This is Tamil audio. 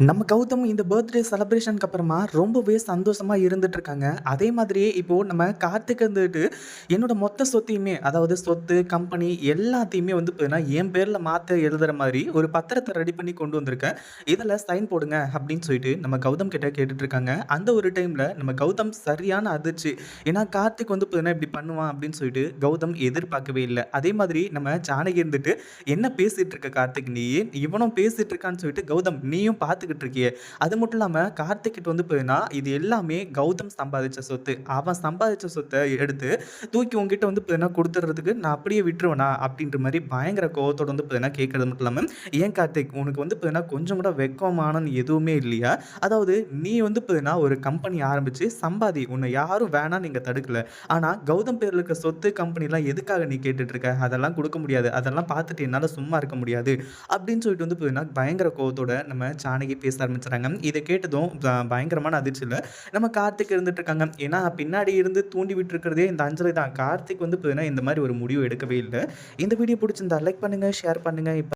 நம்ம கௌதம் இந்த பர்த்டே செலப்ரேஷனுக்கு அப்புறமா ரொம்பவே சந்தோஷமா இருந்துட்டு இருக்காங்க. அதே மாதிரியே இப்போ நம்ம கார்த்திக் வந்துட்டு என்னோட மொத்த சொத்தையுமே அதாவது சொத்து, கம்பெனி எல்லாத்தையுமே வந்து பார்த்தீங்கன்னா, என் பேர்ல மாற்ற எழுதுற மாதிரி ஒரு பத்திரத்தை ரெடி பண்ணி கொண்டு வந்திருக்கேன். இதில் சைன் போடுங்க அப்படின்னு சொல்லிட்டு நம்ம கௌதம் கிட்ட கேட்டுட்டு இருக்காங்க. அந்த ஒரு டைம்ல நம்ம கௌதம் சரியான அதிர்ச்சி. ஏன்னா கார்த்திக் வந்து பார்த்தீங்கன்னா, இப்படி பண்ணுவான் அப்படின்னு சொல்லிட்டு கௌதம் எதிர்பார்க்கவே இல்லை அதே மாதிரி நம்ம ஜானகி இருந்துட்டு, "என்ன பேசிட்டு இருக்க கார்த்திக் நீ? இவனும் பேசிட்டு இருக்கான்னு" சொல்லிட்டு கௌதம் நீயும் பார்த்து பார்த்துக்கிட்டு இருக்கியே. அது மட்டும் இல்லாமல் கார்த்திக்கிட்ட வந்து பார்த்தீங்கன்னா, இது எல்லாமே கௌதம் சம்பாதிச்ச சொத்து. அவன் சம்பாதிச்ச சொத்தை எடுத்து தூக்கி உங்ககிட்ட வந்து பார்த்தீங்கன்னா குடுத்துடுறதுக்கு நான் அப்படியே விட்டுருவேனா? அப்படின்ற மாதிரி பயங்கர கோவத்தோட வந்து பார்த்தீங்கன்னா கேட்கறது மட்டும் இல்லாமல் "ஏன் கார்த்திக் உனக்கு வந்து பார்த்தீங்கன்னா கொஞ்சம் கூட வெக்கமானன்னு எதுவுமே இல்லையா? அதாவது நீ வந்து பார்த்தீங்கன்னா ஒரு கம்பெனி ஆரம்பிச்சு சம்பாதி. உன்னை யாரும் வேணாம் நீங்கள் தடுக்கல. ஆனால் கௌதம் பேரில் இருக்க சொத்து, கம்பெனிலாம் எதுக்காக நீ கேட்டுட்டு இருக்க? அதெல்லாம் கொடுக்க முடியாது. அதெல்லாம் பார்த்துட்டு என்னால் சும்மா இருக்க முடியாது." அப்படின்னு சொல்லிட்டு வந்து பார்த்தீங்கன்னா, பயங்கர கோவத்தோட நம்ம ஜானகி பேச ஆரம்பிச்சுறாங்க. இதை கேட்டதும் பயங்கரமான அதிர்ச்சியில் நம்ம கார்த்திக் இருந்துட்டு இருக்காங்க. ஏன்னா பின்னாடி இருந்து தூண்டி விட்டுருக்கிறதே இந்த அஞ்சலி தான். கார்த்திக் வந்து பார்த்தீங்கன்னா, இந்த மாதிரி ஒரு முடிவு எடுக்கவே இல்லை இந்த வீடியோ பிடிச்சிருந்தா லைக் பண்ணுங்கள் ஷேர் பண்ணுங்கள் இப்போ